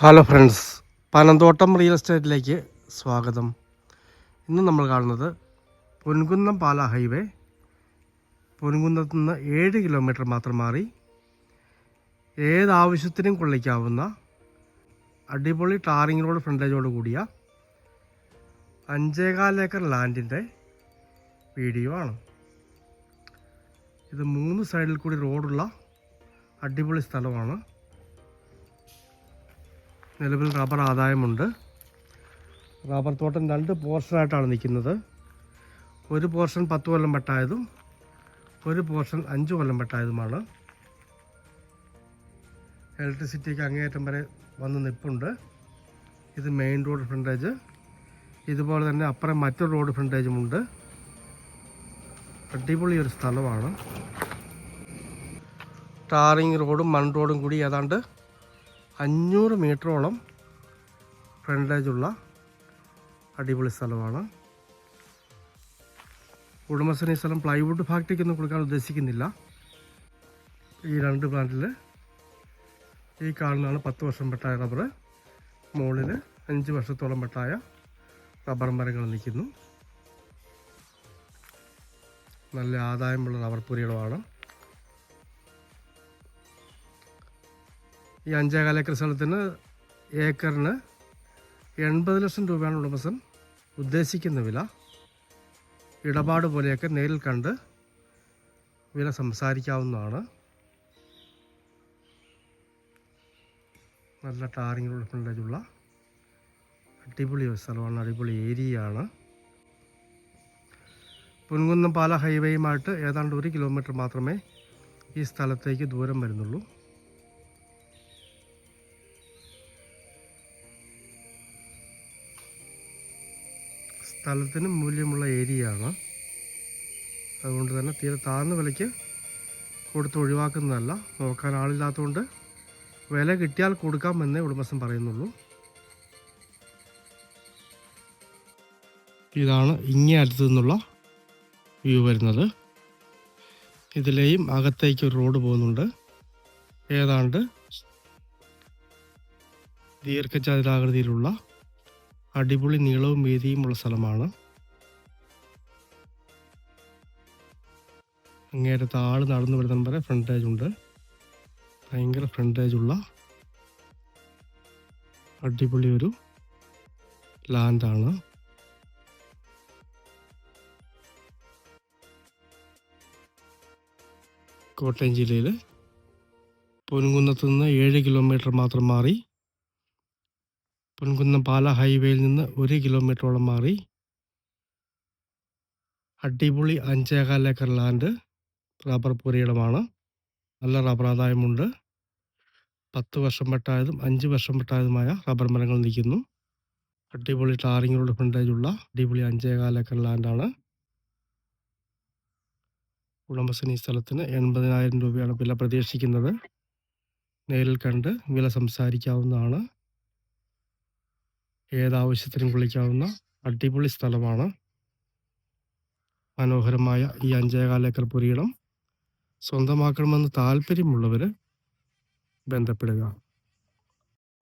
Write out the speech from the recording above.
Hello friends Panamthottam real എസ്റ്റേറ്റിലേക്ക് സ്വാഗതം. ഇന്ന് നമ്മൾ കാണുന്നത് പൊൻകുന്നം പാല ഹൈവേ പൊൻകുന്നത്ത് നിന്ന് ഏഴ് കിലോമീറ്റർ മാത്രം മാറി ഏതാവശ്യത്തിനും കൊള്ളിക്കാവുന്ന അടിപൊളി ടാറിംഗ് റോഡ് ഫ്രണ്ടേജോട് കൂടിയ അഞ്ചേകാൽ ഏക്കർ ലാൻഡിന്റെ വീഡിയോ ആണ്. ഇത് മൂന്ന് സൈഡിൽ കൂടി റോഡുള്ള അടിപൊളി സ്ഥലമാണ്. നിലവിൽ റബ്ബർ ആദായമുണ്ട്. റബ്ബർ തോട്ടം രണ്ട് പോർഷനായിട്ടാണ് നിൽക്കുന്നത്. ഒരു പോർഷൻ പത്ത് കൊല്ലം വെട്ടായതും ഒരു പോർഷൻ അഞ്ച് കൊല്ലം വെട്ടായതുമാണ് ഇലക്ട്രിസിറ്റിക്ക് അങ്ങേയറ്റം വരെ വന്ന് നിൽപ്പുണ്ട് ഇത് മെയിൻ റോഡ് ഫ്രണ്ടേജ് ഇതുപോലെ തന്നെ അപ്പുറം മറ്റൊരു റോഡ് ഫ്രണ്ടേജുമുണ്ട് അടിപൊളി ഒരു സ്ഥലമാണ്. ടാറിങ് റോഡും മൺ റോഡും കൂടി ഏതാണ്ട് അഞ്ഞൂറ് മീറ്ററോളം ഫ്രണ്ടേജുള്ള അടിപൊളി സ്ഥലമാണ്. ഉടമസ്ഥന് ഈ സ്ഥലം പ്ലൈവുഡ് ഫാക്ടറിക്കൊന്നും കൊടുക്കാൻ ഉദ്ദേശിക്കുന്നില്ല. ഈ രണ്ട് പ്ലാന്റിൽ ഈ കാണുന്നതാണ് പത്ത് വർഷം പെട്ടായ റബ്ബർ മുകളിൽ അഞ്ച് വർഷത്തോളം പെട്ടായ റബ്ബർ മരങ്ങൾ നിൽക്കുന്നു. നല്ല ആദായമുള്ള റബ്ബർ പുരികളമാണ് ഈ അഞ്ചേകാല ഏക്കർ സ്ഥലത്തിന് ഏക്കറിന് എൺപത് ലക്ഷം രൂപയാണ് ഉടമസ്ഥൻ ഉദ്ദേശിക്കുന്ന വില. ഇടപാട് പോലെയൊക്കെ നേരിൽ കണ്ട് വില സംസാരിക്കാവുന്നതാണ്. നല്ല ടാറിങ്ങിലുള്ള ഫ്രണ്ടേജുള്ള അടിപൊളി സ്ഥലമാണ് അടിപൊളി ഏരിയയാണ്. പൊൻകുന്നം പാല ഹൈവേയുമായിട്ട് ഏതാണ്ട് ഒരു കിലോമീറ്റർ മാത്രമേ ഈ സ്ഥലത്തേക്ക് ദൂരം വരുന്നുള്ളൂ. സ്ഥലത്തിന് മൂല്യമുള്ള ഏരിയയാണ്. അതുകൊണ്ട് തന്നെ തീരെ താഴ്ന്ന വിലയ്ക്ക് കൊടുത്ത് ഒഴിവാക്കുന്നതല്ല. നോക്കാൻ ആളില്ലാത്തതുകൊണ്ട് വില കിട്ടിയാൽ കൊടുക്കാമെന്നേ ഉടമസ്ഥൻ പറയുന്നുള്ളൂ. ഇതാണ് ഇങ്ങേ അടുത്തു നിന്നുള്ള വ്യൂ വരുന്നത്. ഇതിലെയും അകത്തേക്ക് ഒരു റോഡ് പോകുന്നുണ്ട്. ഏതാണ്ട് ദീർഘചതുരാകൃതിയിലുള്ള അടിപൊളി നീളവും വീതിയുമുള്ള സ്ഥലമാണ്. അങ്ങേരത്ത് ആൾ നടന്നു വരുന്ന വരെ ഫ്രണ്ടേജ് ഉണ്ട്. ഭയങ്കര ഫ്രണ്ടേജ് ഉള്ള അടിപൊളി ഒരു ലാൻഡാണ് കോട്ടയം ജില്ലയിൽ പൊൻകുന്നത്ത് നിന്ന് ഏഴ് കിലോമീറ്റർ മാത്രം മാറി പൊൻകുന്നം പാല ഹൈവേയിൽ നിന്ന് ഒരു കിലോമീറ്ററോളം മാറി അടിപൊളി അഞ്ചേകാൽ ഏക്കർ ലാൻഡ് റബ്ബർ പുരയിടമാണ്. നല്ല റബ്ബർ ആദായമുണ്ട്. പത്ത് വർഷം പെട്ടായതും അഞ്ച് വർഷം പെട്ടായതുമായ റബ്ബർ മരങ്ങൾ നിൽക്കുന്നു. അടിപൊളി ടാറിംഗ് റോഡ് ഫ്രണ്ടേജുള്ള അടിപൊളി അഞ്ചേകാൽ ഏക്കർ ലാൻഡാണ്. ഉടമസ്ഥൻ ഈ സ്ഥലത്തിന് എൺപതിനായിരം രൂപയാണ് വില പ്രതീക്ഷിക്കുന്നത്. നേരിൽ കണ്ട് വില സംസാരിക്കാവുന്നതാണ്. ഏതാവശ്യത്തിനും കുളിക്കാവുന്ന അടിപൊളി സ്ഥലമാണ് മനോഹരമായ ഈ അഞ്ചേകാൽ ഏക്കർ പുരിയിടം. സ്വന്തമാക്കണമെന്ന് താല്പര്യമുള്ളവർ ബന്ധപ്പെടുക.